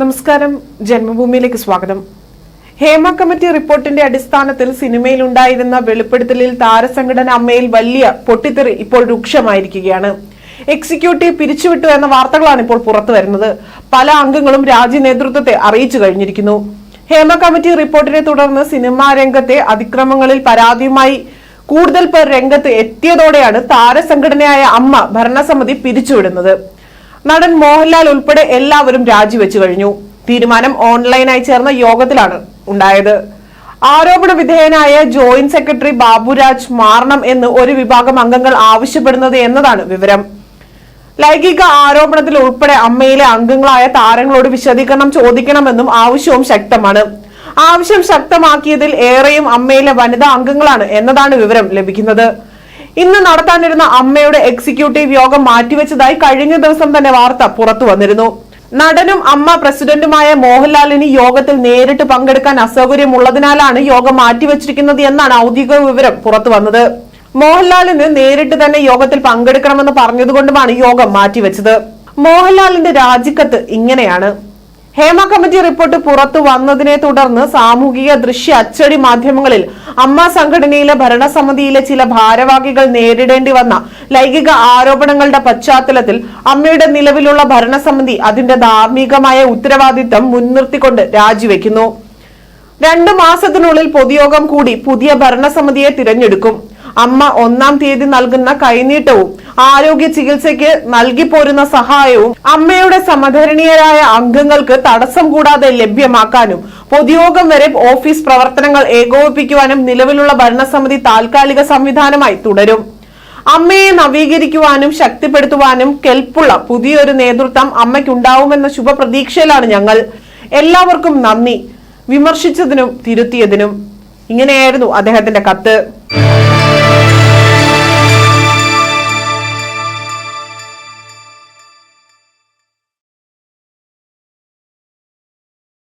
നമസ്കാരം. ജന്മഭൂമിയിലേക്ക് സ്വാഗതം. ഹേമ കമ്മിറ്റി റിപ്പോർട്ടിന്റെ അടിസ്ഥാനത്തിൽ സിനിമയിൽ ഉണ്ടായിരുന്ന വെളിപ്പെടുത്തലിൽ താരസംഘടന അമ്മയിൽ വലിയ പൊട്ടിത്തെറി ഇപ്പോൾ രൂക്ഷമായിരിക്കുകയാണ്. എക്സിക്യൂട്ടീവ് പിരിച്ചുവിട്ടു എന്ന വാർത്തകളാണ് ഇപ്പോൾ പുറത്തു വരുന്നത്. പല അംഗങ്ങളും രാജ്യ നേതൃത്വത്തെ അറിയിച്ചു കഴിഞ്ഞിരിക്കുന്നു. ഹേമ കമ്മിറ്റി റിപ്പോർട്ടിനെ തുടർന്ന് സിനിമാ രംഗത്തെ അതിക്രമങ്ങളിൽ പരാതിയുമായി കൂടുതൽ പേർ രംഗത്ത് എത്തിയതോടെയാണ് താരസംഘടനയായ അമ്മ ഭരണസമിതി പിരിച്ചുവിടുന്നത്. നടൻ മോഹൻലാൽ ഉൾപ്പെടെ എല്ലാവരും രാജിവെച്ചു കഴിഞ്ഞു. തീരുമാനം ഓൺലൈനായി ചേർന്ന യോഗത്തിലാണ് ഉണ്ടായത്. ആരോപണ വിധേയനായ ജോയിന്റ് സെക്രട്ടറി ബാബുരാജ് മാറണം എന്ന് ഒരു വിഭാഗം അംഗങ്ങൾ ആവശ്യപ്പെടുന്നത് എന്നതാണ് വിവരം. ലൈംഗിക ആരോപണത്തിൽ ഉൾപ്പെടെ അമ്മയിലെ അംഗങ്ങളായ താരങ്ങളോട് വിശദീകരണം ചോദിക്കണമെന്നും ആവശ്യവും ശക്തമാണ്. ആവശ്യം ശക്തമാക്കിയതിൽ ഏറെയും അമ്മയിലെ വനിതാ അംഗങ്ങളാണ് എന്നതാണ് വിവരം ലഭിക്കുന്നത്. ഇന്ന് നടത്താനിരുന്ന അമ്മയുടെ എക്സിക്യൂട്ടീവ് യോഗം മാറ്റിവെച്ചതായി കഴിഞ്ഞ ദിവസം തന്നെ വാർത്ത പുറത്തു വന്നിരുന്നു. നടനും അമ്മ പ്രസിഡന്റുമായ മോഹൻലാലിന് യോഗത്തിൽ നേരിട്ട് പങ്കെടുക്കാൻ അസൗകര്യമുള്ളതിനാലാണ് യോഗം മാറ്റിവെച്ചിരിക്കുന്നത് എന്നാണ് ഔദ്യോഗിക വിവരം പുറത്തു വന്നത്. മോഹൻലാലിന് നേരിട്ട് തന്നെ യോഗത്തിൽ പങ്കെടുക്കണമെന്ന് പറഞ്ഞതുകൊണ്ടുമാണ് യോഗം മാറ്റിവെച്ചത്. മോഹൻലാലിന്റെ രാജിക്കത്ത് ഇങ്ങനെയാണ്. ഹേമ കമ്മിറ്റി റിപ്പോർട്ട് പുറത്തു വന്നതിനെ തുടർന്ന് സാമൂഹിക ദൃശ്യ അച്ചടി മാധ്യമങ്ങളിൽ അമ്മ സംഘടനയിലെ ഭരണസമിതിയിലെ ചില ഭാരവാഹികൾ നേരിടേണ്ടി വന്ന ലൈംഗിക ആരോപണങ്ങളുടെ പശ്ചാത്തലത്തിൽ അമ്മയുടെ നിലവിലുള്ള ഭരണസമിതി അതിന്റെ ധാർമ്മികമായ ഉത്തരവാദിത്തം മുൻനിർത്തിക്കൊണ്ട് രാജിവെക്കുന്നു. രണ്ടു മാസത്തിനുള്ളിൽ പൊതുയോഗം കൂടി പുതിയ ഭരണസമിതിയെ തിരഞ്ഞെടുക്കും. അമ്മ ഒന്നാം തീയതി നൽകുന്ന കൈനീട്ടവും ആരോഗ്യ ചികിത്സയ്ക്ക് നൽകി പോരുന്ന സഹായവും അമ്മയുടെ സമധരണീയരായ അംഗങ്ങൾക്ക് തടസ്സം കൂടാതെ ലഭ്യമാക്കാനും പൊതുയോഗം വരെ ഓഫീസ് പ്രവർത്തനങ്ങൾ ഏകോപിപ്പിക്കുവാനും നിലവിലുള്ള ഭരണസമിതി താൽക്കാലിക സംവിധാനമായി തുടരും. അമ്മയെ നവീകരിക്കുവാനും ശക്തിപ്പെടുത്തുവാനും കെൽപ്പുള്ള പുതിയൊരു നേതൃത്വം അമ്മയ്ക്കുണ്ടാവുമെന്ന ശുഭപ്രതീക്ഷയിലാണ് ഞങ്ങൾ. എല്ലാവർക്കും നന്ദി. വിമർശിച്ചതിനും തിരുത്തിയതിനും. ഇങ്ങനെയായിരുന്നു അദ്ദേഹത്തിന്റെ കത്ത്.